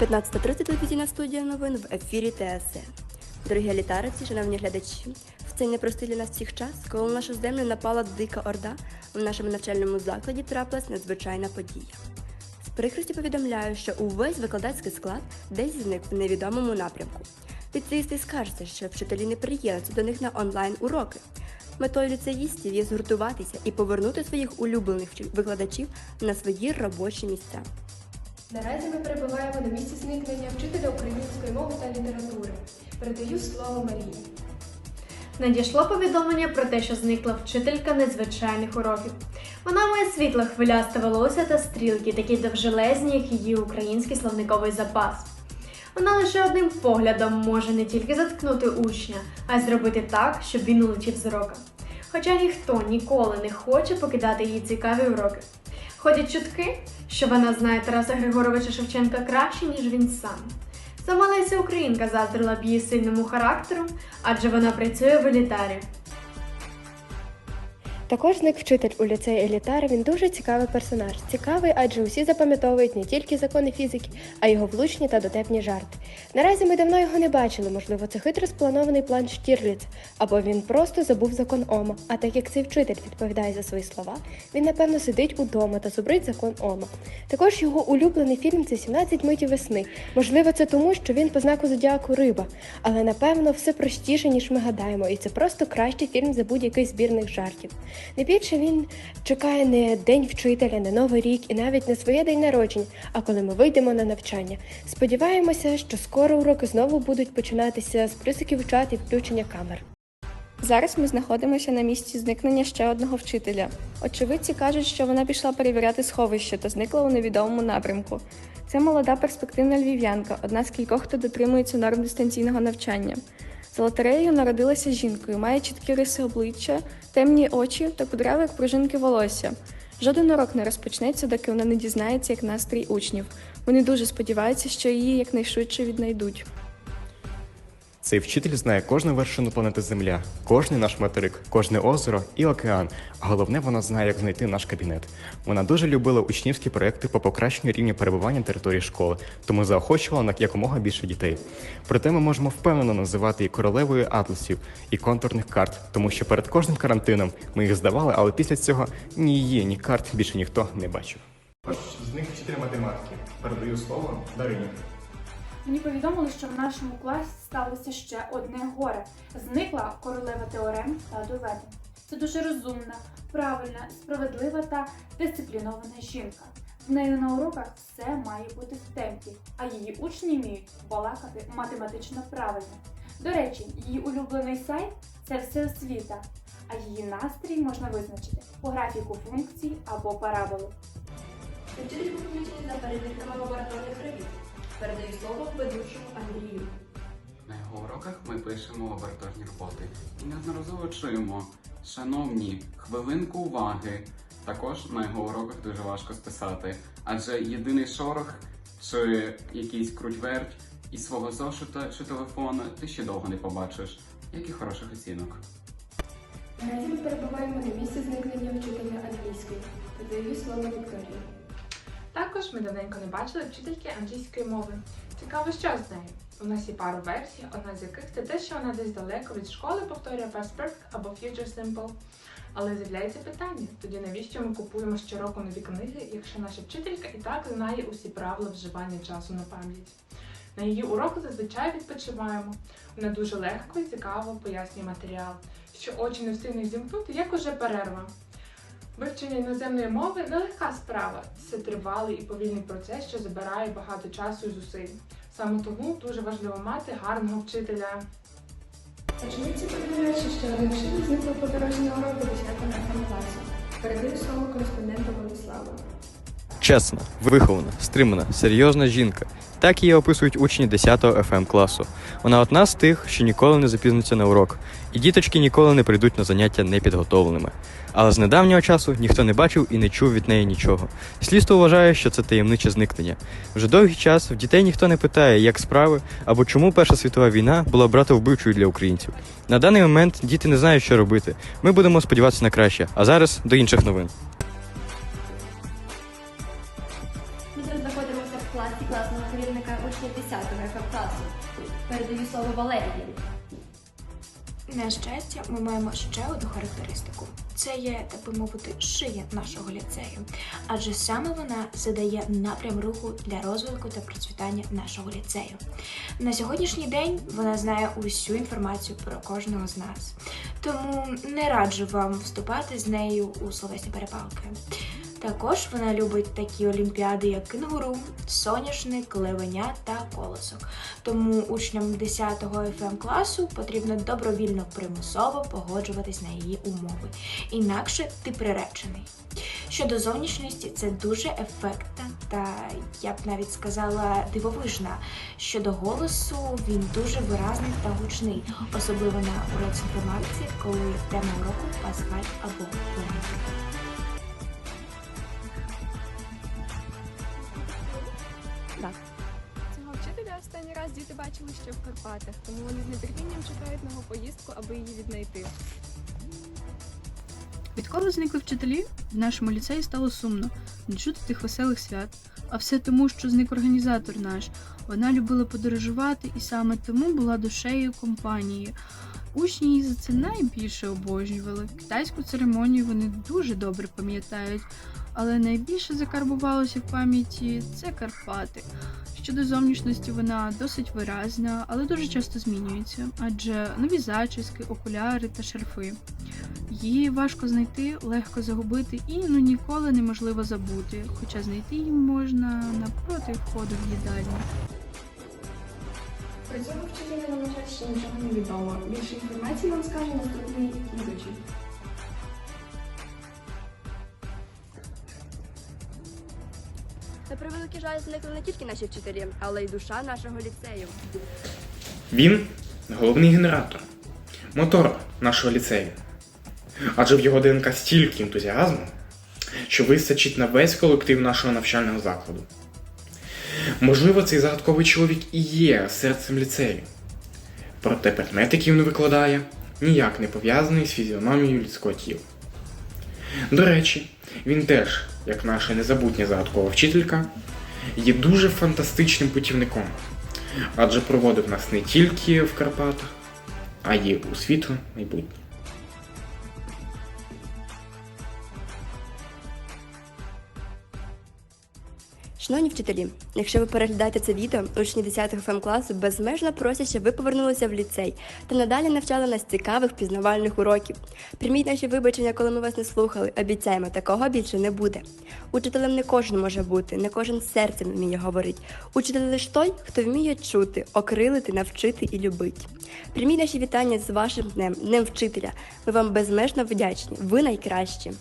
15.30 телевізійна студія новин в ефірі ТСН. Дорогі літариці, шановні глядачі, в цей непростий для нас всіх час, коли на нашу землю напала дика орда, в нашому навчальному закладі трапилась надзвичайна подія. З прикрості повідомляю, що увесь викладацький склад десь зник в невідомому напрямку. Ліцеїсти скаржаться, що вчителі не приєднуються до них на онлайн-уроки. Метою ліцеїстів є згуртуватися і повернути своїх улюблених викладачів на свої робочі місця. Наразі ми перебуваємо на місці зникнення вчителя української мови та літератури. Передаю слово Марії. Надійшло повідомлення про те, що зникла вчителька незвичайних уроків. Вона має світло хвилясте волосся та стрілки, такі довжелезні, як її український словниковий запас. Вона лише одним поглядом може не тільки заткнути учня, а й зробити так, щоб він улетів з урока. Хоча ніхто ніколи не хоче покидати її цікаві уроки. Ходять чутки, що вона знає Тараса Григоровича Шевченка краще, ніж він сам. Сама Леся Українка заздрила б її сильному характеру, адже вона працює в елітарі. Також зник вчитель у ліцеї Елітар. Він дуже цікавий персонаж. Цікавий, адже усі запам'ятовують не тільки закони фізики, а його влучні та дотепні жарти. Наразі ми давно його не бачили. Можливо, це хитро спланований план Штірліц, або він просто забув закон Ома. А так як цей вчитель відповідає за свої слова, він напевно сидить удома та зубрить закон Ома. Також його улюблений фільм це «17 митів весни. Можливо, це тому, що він по знаку зодіаку риба, але напевно все простіше, ніж ми гадаємо, і це просто кращий фільм за будь-який збірних жартів. Найбільше він чекає не день вчителя, не новий рік і навіть не своє день народження, а коли ми вийдемо на навчання. Сподіваємося, що скоро уроки знову будуть починатися з плюсиків чат і включення камер. Зараз ми знаходимося на місці зникнення ще одного вчителя. Очевидці кажуть, що вона пішла перевіряти сховище та зникла у невідомому напрямку. Це молода перспективна львів'янка, одна з кількох, хто дотримується норм дистанційного навчання. За лотереєю народилася жінкою, має чіткі риси обличчя, темні очі та кудряве, як пружинки волосся. Жоден урок не розпочнеться, доки вона не дізнається, як настрій учнів. Вони дуже сподіваються, що її якнайшвидше віднайдуть. Цей вчитель знає кожну вершину планети Земля, кожний наш материк, кожне озеро і океан. А головне, вона знає, як знайти наш кабінет. Вона дуже любила учнівські проекти по покращенню рівня перебування території школи, тому заохочувала на якомога більше дітей. Проте ми можемо впевнено називати її королевою атласів і контурних карт, тому що перед кожним карантином ми їх здавали, але після цього ні її, ні карт більше ніхто не бачив. З них вчитель математики. Передаю слово Дарині. Мені повідомили, що в нашому класі сталося ще одне горе. Зникла королева теорем та доведень. Це дуже розумна, правильна, справедлива та дисциплінована жінка. В неї на уроках все має бути в темпі, а її учні вміють балакати математично правильно. До речі, її улюблений сайт це всеосвіта, а її настрій можна визначити по графіку функцій або параболи. Вчительку помічені за перевірками лабораторних робіт. Передаю слово ведучому Андрію. На його уроках ми пишемо лабораторні роботи і неодноразово чуємо шановні, хвилинку уваги. Також на його уроках дуже важко списати, адже єдиний шорох чи якийсь круть-верть із свого зошита чи телефона ти ще довго не побачиш, як і хороших оцінок. Наразі ми перебуваємо на місці зникнення вчителя англійської. Передаю слово Вікторії. Також ми давненько не бачили вчительки англійської мови. Цікаво, що з нею. У нас є пару версій, одна з яких це те, що вона десь далеко від школи повторює Past Perfect або Future Simple. Але з'являється питання: тоді навіщо ми купуємо щороку нові книги, якщо наша вчителька і так знає усі правила вживання часу на пам'ять? На її уроку зазвичай відпочиваємо. Вона дуже легко і цікаво пояснює матеріал, що очі не встигнуть зімкнути, як уже перерва. Вивчення іноземної мови нелегка справа. Це тривалий і повільний процес, що забирає багато часу і зусиль. Саме тому дуже важливо мати гарного вчителя. Очевидці повідомляють, що один вчитель зникла по дорозі на урок до 10 класу. Передаю слово кореспонденту Владиславу. Чесна, вихована, стримана, серйозна жінка. Так її описують учні 10-го FM класу. Вона одна з тих, що ніколи не запізниться на урок, і діточки ніколи не прийдуть на заняття непідготовленими. Але з недавнього часу ніхто не бачив і не чув від неї нічого. Слідство вважає, що це таємниче зникнення. Вже довгий час в дітей ніхто не питає, як справи або чому Перша світова війна була братовбивчою для українців. На даний момент діти не знають, що робити. Ми будемо сподіватися на краще. А зараз до інших новин. 10-го Кавказу. Передаю слово Валерії. На щастя, ми маємо ще одну характеристику: це є, так би мовити, шия нашого ліцею, адже саме вона задає напрям руху для розвитку та процвітання нашого ліцею. На сьогоднішній день вона знає усю інформацію про кожного з нас, тому не раджу вам вступати з нею у словесні перепалки. Також вона любить такі олімпіади, як кенгуру, соняшник, ливеня та колосок. Тому учням 10 ФМ класу потрібно добровільно примусово погоджуватись на її умови. Інакше ти приречений. Щодо зовнішності, це дуже ефектна та я б навіть сказала дивовижна. Щодо голосу, він дуже виразний та гучний, особливо на уроці інформації, коли тема уроку пасхаль або планета. Цього вчителя останній раз діти бачили ще в Карпатах, тому вони з нетерпінням чекають на його поїздку, аби її віднайти. Відколи зникли вчителі, в нашому ліцеї стало сумно, не чути тих веселих свят. А все тому, що зник організатор наш. Вона любила подорожувати і саме тому була душею компанії. Учні її за це найбільше обожнювали. Китайську церемонію вони дуже добре пам'ятають, але найбільше закарбувалося в пам'яті це Карпати. Щодо зовнішності вона досить виразна, але дуже часто змінюється, адже нові зачіски, окуляри та шарфи. Її важко знайти, легко загубити і ну ніколи неможливо забути, хоча знайти її можна напроти входу в їдальню. Про цього вчителя, на жаль, ще нічого не відомо. Більше інформації нам скаже наступний ведучий. На превеликий жаль зникли не тільки наші вчителі, але й душа нашого ліцею. Він головний генератор, мотор нашого ліцею. Адже в його ДНК стільки ентузіазму, що вистачить на весь колектив нашого навчального закладу. Можливо, цей загадковий чоловік і є серцем ліцею. Проте предмет, який він викладає, ніяк не пов'язаний з фізіономією людського тіла. До речі, він теж, як наша незабутня загадкова вчителька, є дуже фантастичним путівником, адже проводив нас не тільки в Карпатах, а й у світле майбутнє. Шановні вчителі, якщо ви переглядаєте це відео, учні 10 ФМ класу безмежно просять, щоб ви повернулися в ліцей та надалі навчали нас цікавих пізнавальних уроків. Прийміть наші вибачення, коли ми вас не слухали. Обіцяємо, такого більше не буде. Учителем не кожен може бути, не кожен серцем вміє говорити. Учитель лише той, хто вміє чути, окрилити, навчити і любити. Прийміть наші вітання з вашим днем, днем вчителя. Ми вам безмежно вдячні. Ви найкращі.